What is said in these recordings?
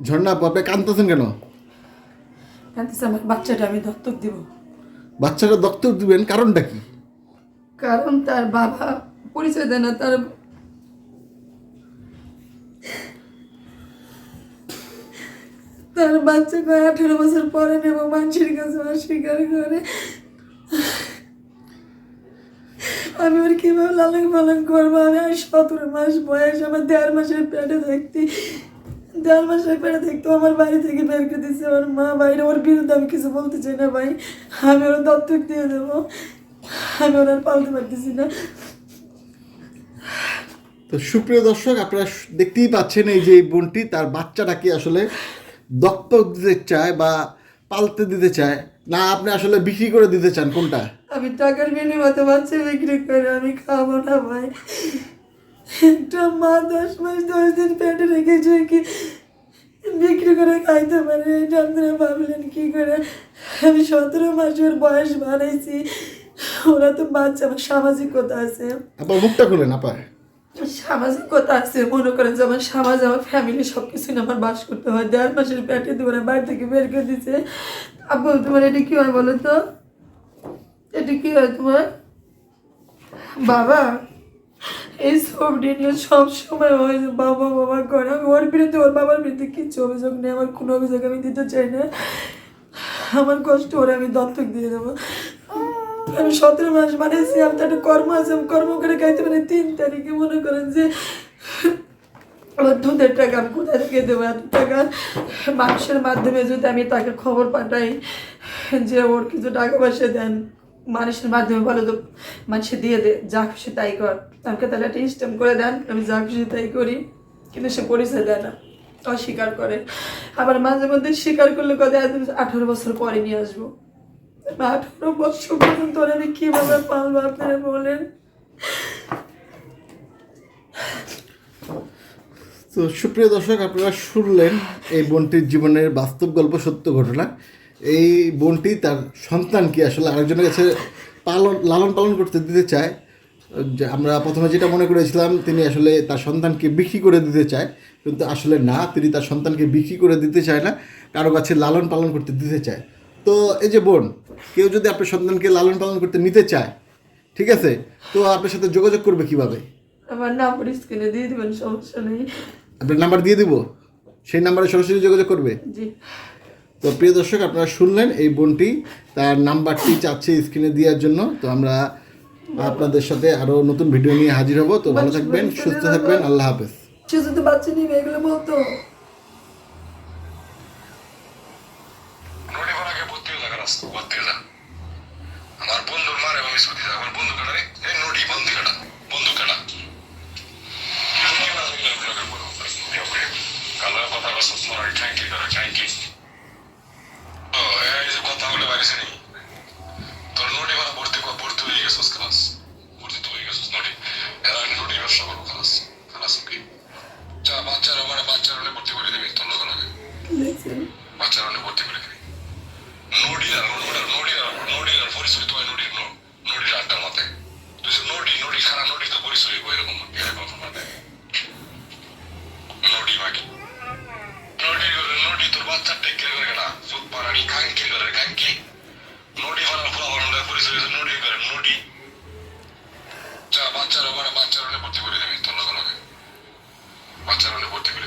ঝর্ণা আপু আপনি কেন? জানতেছে আমার বাচ্চাটা আমি দত্তক দিব। বাচ্চাটা দত্তক দিবেন কারণটা কি? কারণ তার বাবা পরিচয় দেয় না তার তার বাচ্চাকে আঠেরো বছর পরে নেব মানুষের কাছে অস্বীকার করে। আমি ওর কীভাবে লালন পালন করব? আমি আর সতেরো মাস বয়স আমার দেড় মাসের পেটে দেখতে দেড় মাসের পেটে দেখতে আমার বাড়ি থেকে বের করে দিচ্ছে ওর মা বাইরে ওর বিরুদ্ধে আমি কিছু বলতে চাই না ভাই। আমি ওর দত্তক দিয়ে দেবো। আমি ওর আর পালতে পারতেছি না। তো সুপ্রিয় দর্শক আপনারা দেখতেই পাচ্ছেন এই যে এই বোনটি তার বাচ্চাটাকে আসলে দত্তক দিতে চায় বা পালতে দিতে চায়? না আপনি আসলে বিক্রি করে দিতে চান কোনটা? আমি টাকার বিনিময়ে বাচ্চা বিক্রি করে আমি খাব না ভাই। একটা মা দশ মাস দশ দিন পেটে রেখেছে কি? বিক্রি করে খাইতে পারে এটা আপনারা ভাবলেন কি করে? আমি সতেরো মাসের বয়স বানাইছি। ওরা তো বাচ্চা আমার সামাজিকতা আছে। আপনার মুখটা খুলেন আপা। সামাজিকতা আছে মনে করেন যে আমার সমাজ আমার ফ্যামিলি সব কিছু নিয়ে আমার বাস করতে হয়। দেড় মাসের পেটে দিয়ে বাড়ি থেকে বের করে দিচ্ছে আব্বু তোমার এটা কি হয় বলো তো? এটা কি হয় তোমার? বাবা এই সবটি নিয়ে সব সময় হয় বাবা বাবা করে আমি ওর বিরুদ্ধে, ওর বাবার বিরুদ্ধে কিচ্ছু অভিযোগ নেই, আমার কোনো অভিযোগ আমি দিতে চাই না। আমার কষ্ট, ওরে আমি দত্তক দিয়ে দেবো। আমি সতেরো মাস বানিয়েছি, আমি তো একটা কর্ম আছে, আমি কর্ম করে খাইতে পারি। তিন তারিখে মনে করেন যে, আমার দুধের টাকা আমি কোথায় থেকে দেবো? এত টাকা মানুষের মাধ্যমে যদি আমি তাকে খবর পাঠাই যে ওর কিছু টাকা পয়সা দেন। মানুষের মাধ্যমে বলো তো, মানুষে দিয়ে দে, যা খুশি তাই কর। আমাকে তাহলে একটা স্ট্যাম্প করে দেন, আমি যা খুশি তাই করি, কিন্তু সে পরিচয় দেয় না, অস্বীকার করে। আবার মাঝে মধ্যে স্বীকার করলে কথা আঠারো বছর পরে নিয়ে আসব। আঠারো বছর পর্যন্ত আমি কীভাবে পালবো আপনারা বলেন? তো সুপ্রিয় দর্শক, আপনারা শুনলেন এই বোনটির জীবনের বাস্তব গল্প, সত্য ঘটনা। এই বোনটি তার সন্তানকে আসলে আরেকজনের কাছে পালন লালন পালন করতে দিতে চায়। যে আমরা প্রথমে যেটা মনে করেছিলাম তিনি আসলে তার সন্তানকে বিক্রি করে দিতে চায়। কিন্তু আসলে না তিনি তার সন্তানকে বিক্রি করে দিতে চায় না কারও কাছে লালন পালন করতে দিতে চায়। তো এই যে বোন কেউ যদি আপনার সন্তানকে লালন পালন করতে নিতে চায় ঠিক আছে? তো আপনার সাথে যোগাযোগ করবে কীভাবে? আমার নাম্বার স্ক্রিনে দিয়ে দেবেন সমস্যা নেই। আপনার নাম্বার দিয়ে দিব? সেই নাম্বারে সরাসরি যোগাযোগ করবে? জি। তো প্রিয় দর্শক আপনারা শুনলেন এই বোনটি তার নাম্বারটি চাচ্ছে স্ক্রিনে দেওয়ার জন্য তো আমরা আপনাদের সাথে আরও নতুন ভিডিও নিয়ে হাজির হব তো ভালো থাকবেন সুস্থ থাকবেন আল্লাহ হাফেজ শুধু বাচ্চা নিবে এগুলো বলতো আছে বাচ্চারা ভর্তি করে দিই নডিলা নডিলা নডিলা নডিলার পরিচয় তো নডির নডির আড্ডা মতে নডি নডি খারা নডি তো পরিচয় এরকম এরকম মানে নডি মাগি। নডি নডি তোর বাচ্চা টেক কেয়ার করে না সুদ পারানি কাঙ্কি করে কাঙ্কি নডি ভালো ফলা ভালো পরিচয় করে নডি যা বাচ্চারা মানে বাচ্চারা ভর্তি করে দিবি তোর লগে লগে বাচ্চারা ভর্তি করে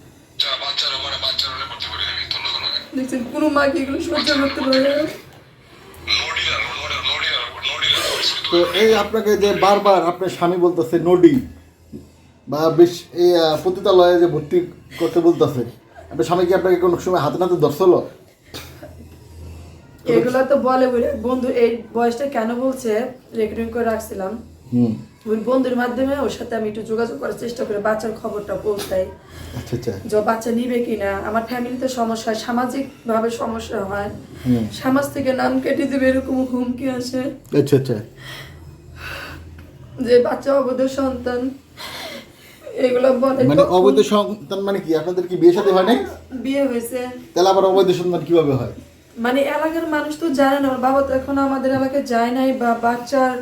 দেখছেন কোনো মাকে এগুলো সহ্য করতে পারে তো এই আপনাকে যে বারবার আপনার স্বামী বলতেছে নডি বা বেশ এই পতিতালয়ে যে ভর্তি করতে বলতেছে আপনার স্বামী কি আপনাকে কোনো সময় হাতে নাতে ধরছিল? এগুলা তো বলে বন্ধু এই বয়সটা কেন বলছে রেকর্ডিং করে রাখছিলাম। হুম। ওই বন্ধুর মাধ্যমে ওর সাথে আমি একটু যোগাযোগ করার চেষ্টা করি বাচ্চার খবরটা পৌঁছাই। আচ্ছা আচ্ছা। যে বাচ্চা নিবে কিনা আমার ফ্যামিলিতে সমস্যা হয় সামাজিকভাবে সমস্যা হয়। সমাজ থেকে নাম কেটে দেবে এরকম হুমকি আসে। আচ্ছা আচ্ছা। যে বাচ্চা অবৈধ সন্তান এগুলো বলে মানে অবৈধ সন্তান মানে কি? আপনাদের কি বিয়ে সাথে হয় নাই? বিয়ে হয়েছে। তাহলে আবার অবৈধ সন্তান কীভাবে হয়? মানে এলাকার মানুষ তো জানে না ওর বাবা তো এখন আমাদের এলাকায় যায় নাই বা বাচ্চার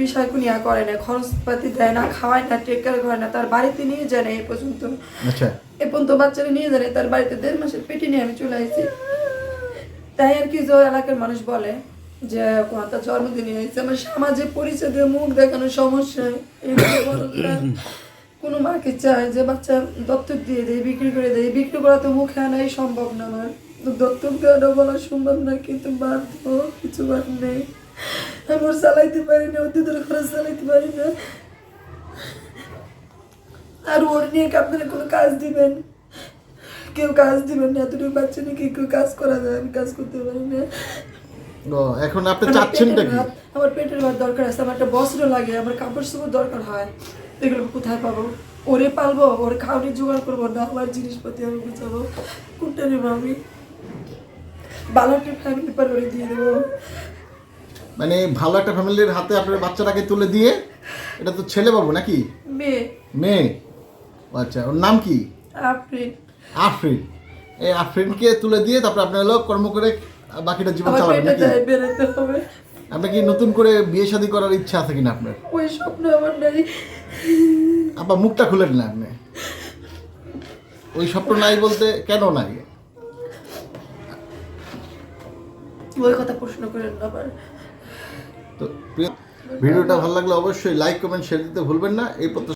বিষয় কুনিয়া করে না খরচপাতি দেয় না খাওয়ায় না টেক কেয়ার করে না তার বাড়িতে নিয়ে যায় না এ পর্যন্ত। আচ্ছা। এ পর্যন্ত বাচ্চারা নিয়ে যায় না, তার বাড়িতে দেড় মাসের পেটে নিয়ে আমি চলে আসছি তাই আর কি যে এলাকার মানুষ বলে যে কোনো তার জন্মদিনে হয়েছে আমার সমাজে পরিচয় মুখ দেখানোর সমস্যা। কোনো মাকে চায় যে বাচ্চা দত্তক দিয়ে দেয় বিক্রি করে দেয় বিক্রি করা তো মুখে আনাই সম্ভব না আমার। দত্তক বলা সম্ভব না কিন্তু বাধ্য কিছু বার নেই। আমি ওর চালাইতে পারি না খরচ চালাইতে পারি না। আর ওর নিয়ে আপনারা কোনো কাজ দিবেন? কেউ কাজ দিবেন না এতটুকু বাচ্চা নিয়ে কেউ কাজ করা যায় আমি কাজ করতে পারি না। এখন আপনি আমার চাচ্ছেনটা কি? আমার পেটের ভাত দরকার আছে আমার একটা বস্ত্র লাগে আমার কাপড় চোপড় দরকার হয়। এগুলো কোথায় পাবো? ওরে পালবো ওর খাওয়ানি জোগাড় করব না আমার জিনিসপাতি আমি বুঝাবো কোনটা নেব আমি? ভালো একটা ফ্যামিলি পরিবারে দিয়ে দেবো। মানে ভালো একটা ফ্যামিলির হাতে আপনার বাচ্চাটাকে তুলে দিয়ে এটা তো ছেলে বাবু নাকি? মেয়ে। মেয়ে? আচ্ছা ওর নাম কি? আপনি আফরিন। এই আফরিনকে তুলে দিয়ে তারপর আপনার লোক কর্ম করে বাকিটা জীবন চালাবেন নাকি? দেয় বেরোতে হবে। আপনি কি নতুন করে বিয়ে শাদী করার ইচ্ছা আছে কিনা আপনার? ওই স্বপ্ন আমার নাই। আবার মুখটা খুলেন না আপনি। ওই স্বপ্ন নাই বলতে কেন নাই? ওই কথা প্রশ্ন করেন আবার। তো ভিডিওটা ভালো লাগলে অবশ্যই লাইক কমেন্ট শেয়ার দিতে ভুলবেন না। এই প্রত্যাশা